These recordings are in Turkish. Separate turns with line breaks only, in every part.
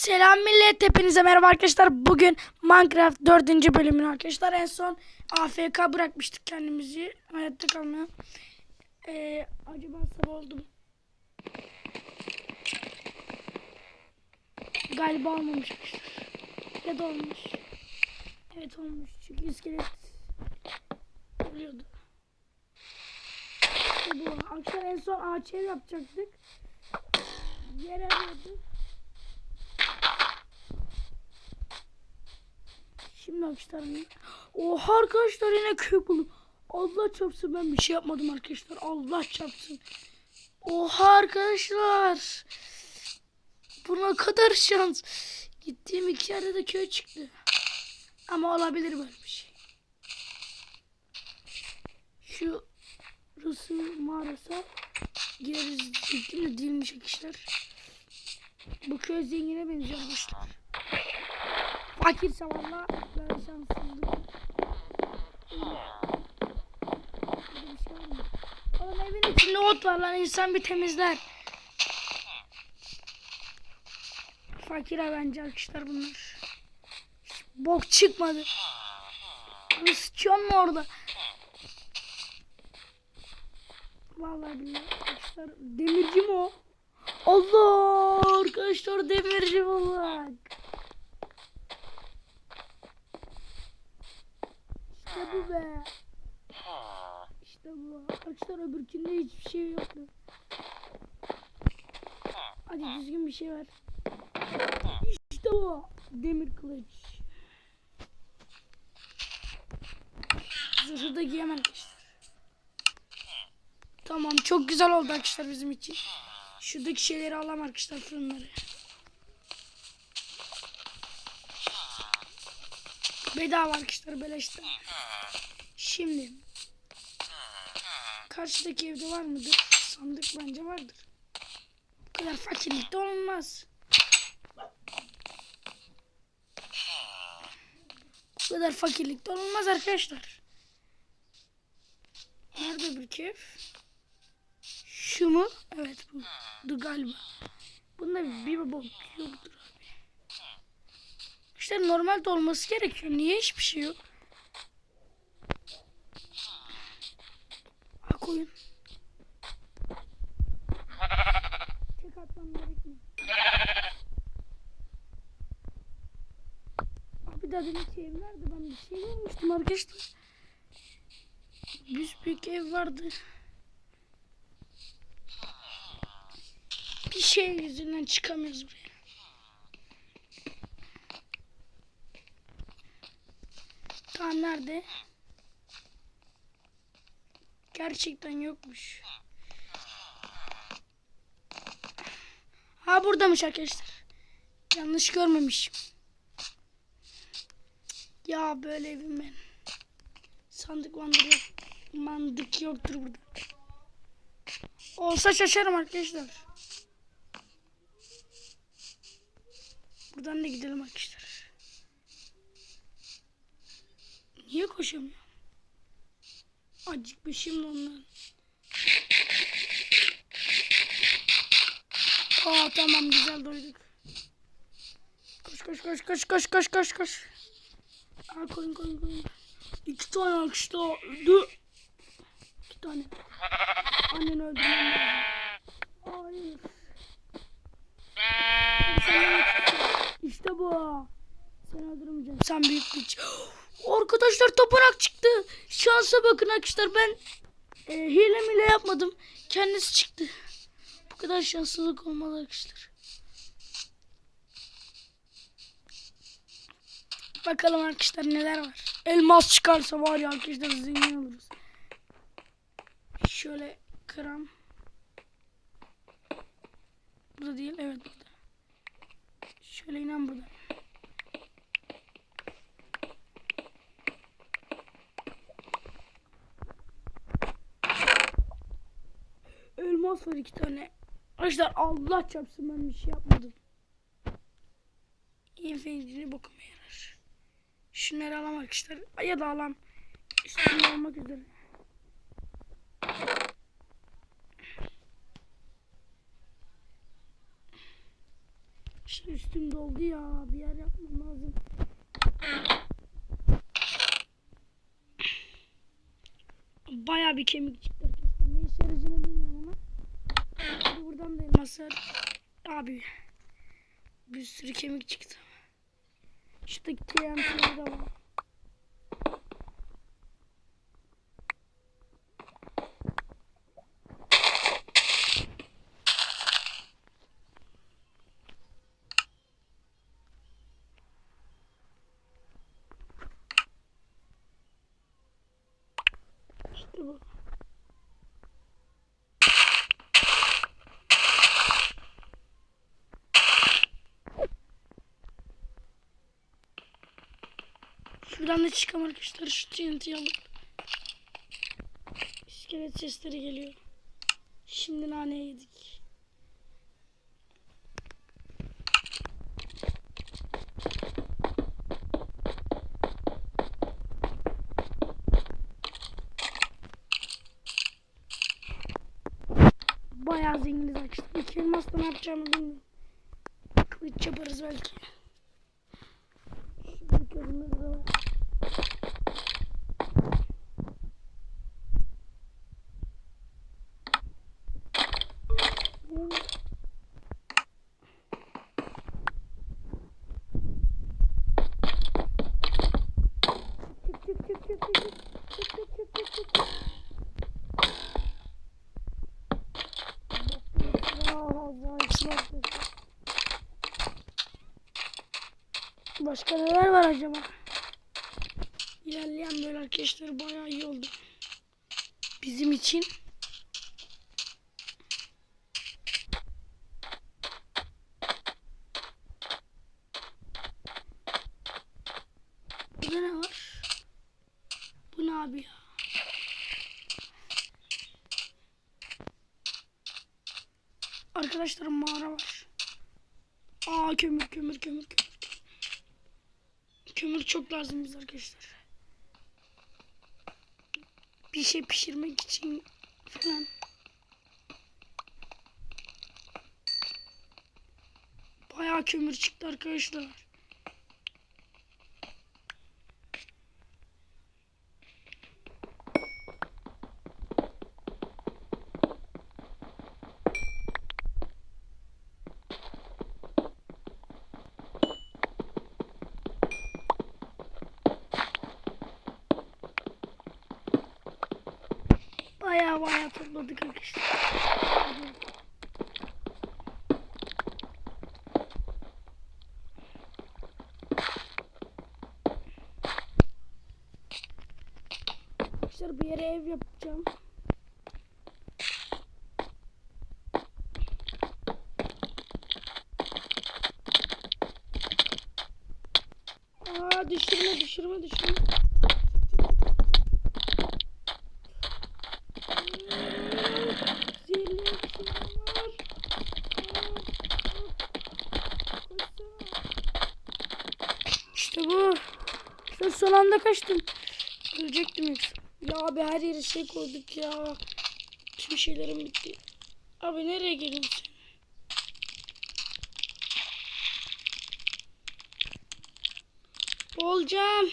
Selam millet hepinize merhaba arkadaşlar. Bugün Minecraft 4. bölümünü arkadaşlar en son AFK bırakmıştık kendimizi hayatta kalmaya. Ee, acaba sabah oldu mu? Galiba olmamış. Ya da olmuş. Evet olmuş çünkü iskelet oluyordu. İşte bu. Arkadaşlar en son ağaç yapacaktık. Yer arıyorduk. Şimdi arkadaşlar Oha arkadaşlar yine köy buldum. Allah çarpsın ben bir şey yapmadım arkadaşlar. Allah çarpsın. Oha arkadaşlar. Buna kadar şans. Gittiğim iki yerde de köy çıktı. Ama olabilir böyle bir şey. Şu Rus'u mağarası gireriz diyecektim de değilmiş arkadaşlar. Bu köy zengine benziyor arkadaşlar. Fakirse valla böyle şanssızlık. Öyle. Böyle bir şey var mı? Oğlum evin içinde ot var lan insan bir temizler. Fakire bence arkadaşlar bunlar. Hiç bok çıkmadı. Hani sıçıyorsun mu orada? Vallahi billahi arkadaşlar demirci mi o? Allah arkadaşlar demirci bak. İşte bu be. İşte bu. Arkadaşlar öbürkünde hiçbir şey yoktu. Hadi düzgün bir şey ver. İşte bu. Demir kılıç. Zırhı da giyemem arkadaşlar. Tamam çok güzel oldu arkadaşlar bizim için. Şuradaki şeyleri alalım arkadaşlar fırınları. Bedava arkadaşlar beleşten. Şimdi karşıdaki evde var mıdır? Sandık bence vardır. Bu kadar fakirlikte olmaz. Bu kadar fakirlikte olmaz arkadaşlar. Nerede bir kev? Şu mu? Evet bu. Du galiba. Bunda bir bok yoktur abi. İşte normalde olması gerekiyor. Niye hiçbir şey yok? Ha koyun. Tek atmam gerekmiyor. Abi daha demin ki ev nerede? Ben bir şey görmüştüm arkadaşlar. Büyük ev vardı. Bir şey yüzünden çıkamıyoruz buraya. Tamam nerede? Gerçekten yokmuş. Ha buradamış arkadaşlar. Yanlış görmemişim. Ya böyle evim ben. Sandık mandık. Mandık yoktur burada. Olsa şaşarım arkadaşlar. Buradan da gidelim arkadaşlar. Niye koşamıyorum? Acıkmışım da ondan. Aa tamam güzel doyduk. Koş koş koş koş koş koş koş koş. Aa koyun koyun koyun. İki tane arkadaşlar öldü. İki tane. Annen lazım. Hayır. İşte bu. Seni öldürmeyeceğim. Sen büyük güç. Arkadaşlar tapınak çıktı. Şansa bakın arkadaşlar ben e, hile mile yapmadım. Kendisi çıktı. Bu kadar şanslılık olmalı arkadaşlar. Bakalım arkadaşlar neler var. Elmas çıkarsa var ya arkadaşlar zengin oluruz. Şöyle kıram. Burada değil evet burada. Şöyle inen burada. Elmas var iki tane. Arkadaşlar Allah çarpsın ben bir şey yapmadım. İnfektiğini bokuma yarar. Şunları alalım arkadaşlar. Ya da alalım. Üstünde olmak üzere. İşte üstüm doldu ya. Bir yer yapmam lazım. Baya bir kemik çıktı elmaslar. Abi. Bir sürü kemik çıktı. Şuradaki TNT'leri de var. İşte bu. Şuradan da çıkalım arkadaşlar. Şu TNT'yi alıp. İskelet sesleri geliyor. Şimdi nane yedik. Bayağı zenginiz arkadaşlar. İki elmasla ne yapacağımı bilmiyorum. Kılıç yaparız belki. Başka neler var acaba? İlerleyen böyle arkadaşlar bayağı iyi oldu. Bizim için. Burada ne var? Bu ne abi ya? Arkadaşlar mağara var. Aa kömür kömür kömür kömür. Kömür çok lazım bize arkadaşlar. Bir şey pişirmek için falan. Bayağı kömür çıktı arkadaşlar. Bayağı bayağı topladık arkadaşlar. Arkadaşlar bir yere ev yapacağım. Aa düşürme düşürme düşürme. Zehirli bir şey var. İşte bu. İşte son anda kaçtım. Ölecektim yoksa. Ya abi her yere şey koyduk ya. Tüm şeylerim bitti. Abi nereye girdin sen? Olacağım.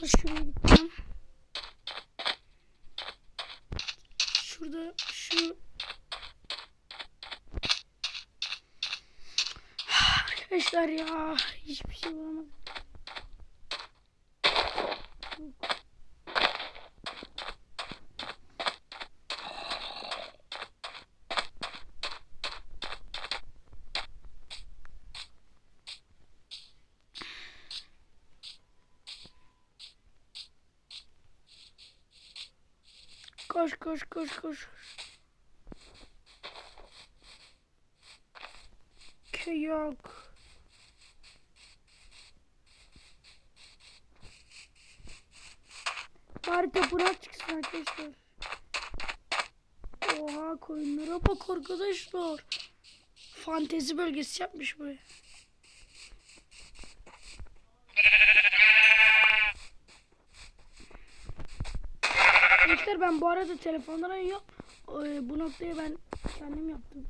Şurada şuraya gideceğim. Şurada şu Arkadaşlar ya hiçbir şey bulamadım. Koş koş koş koş. Köy yok. Harita bura çıksın arkadaşlar. Oha koyunlara bak arkadaşlar. Fantezi bölgesi yapmış buraya. Arkadaşlar ben bu arada telefondan arıyorum. Ee, bu noktayı ben kendim yaptım.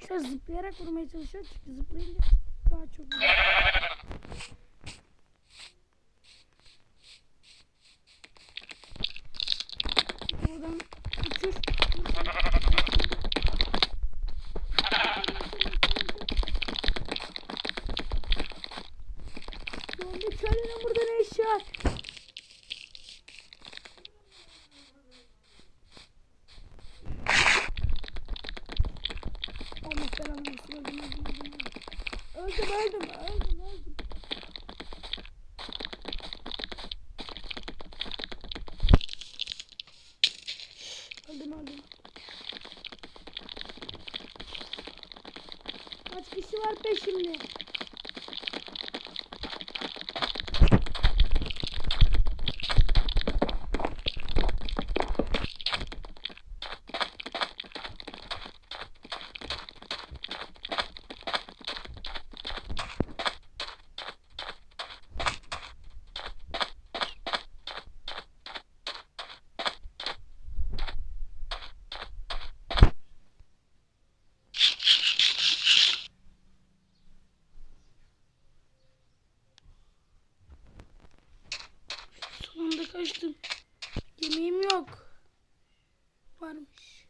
İşte zıplayarak vurmaya çalışıyor çünkü zıplayınca daha çok vuruyor. Oradan uçur. Şu anda köylünün burada ne işi var? Allah belanı versin. Öldüm, öldüm, öldüm, öldüm. Öldüm, öldüm, öldüm, öldüm. Öldüm, öldüm. Kaç kişi var peşimde? Son anda kaçtım. Yemeğim yok. Varmış.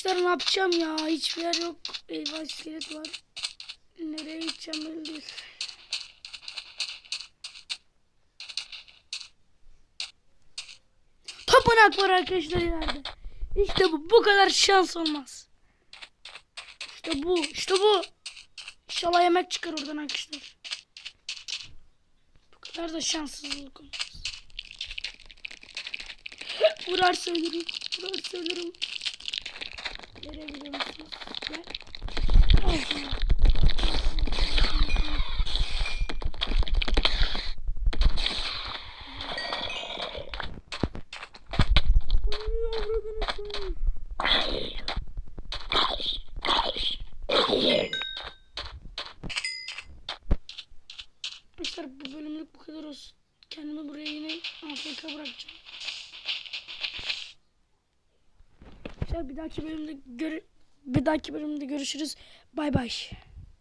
Arkadaşlar ne yapacağım ya? Hiçbir yer yok. Eyvah iskelet var. Nereye gideceğim belli değil. Tapınak var arkadaşlar ileride. İşte bu. Bu kadar şans olmaz. İşte bu. İşte bu. İnşallah yemek çıkar oradan arkadaşlar. Bu kadar da şanssızlık olmaz. Vurarsa ölürüm. Vurarsa ölürüm. Nereye biliyor musunuz? Gel. Al sana. Ay, avradını seveyim. Arkadaşlar bu bölümlük bu kadar olsun. Kendimi buraya yine AFK bırakacağım. Arkadaşlar bir dahaki bölümde gör bir dahaki bölümde görüşürüz. Bay bay.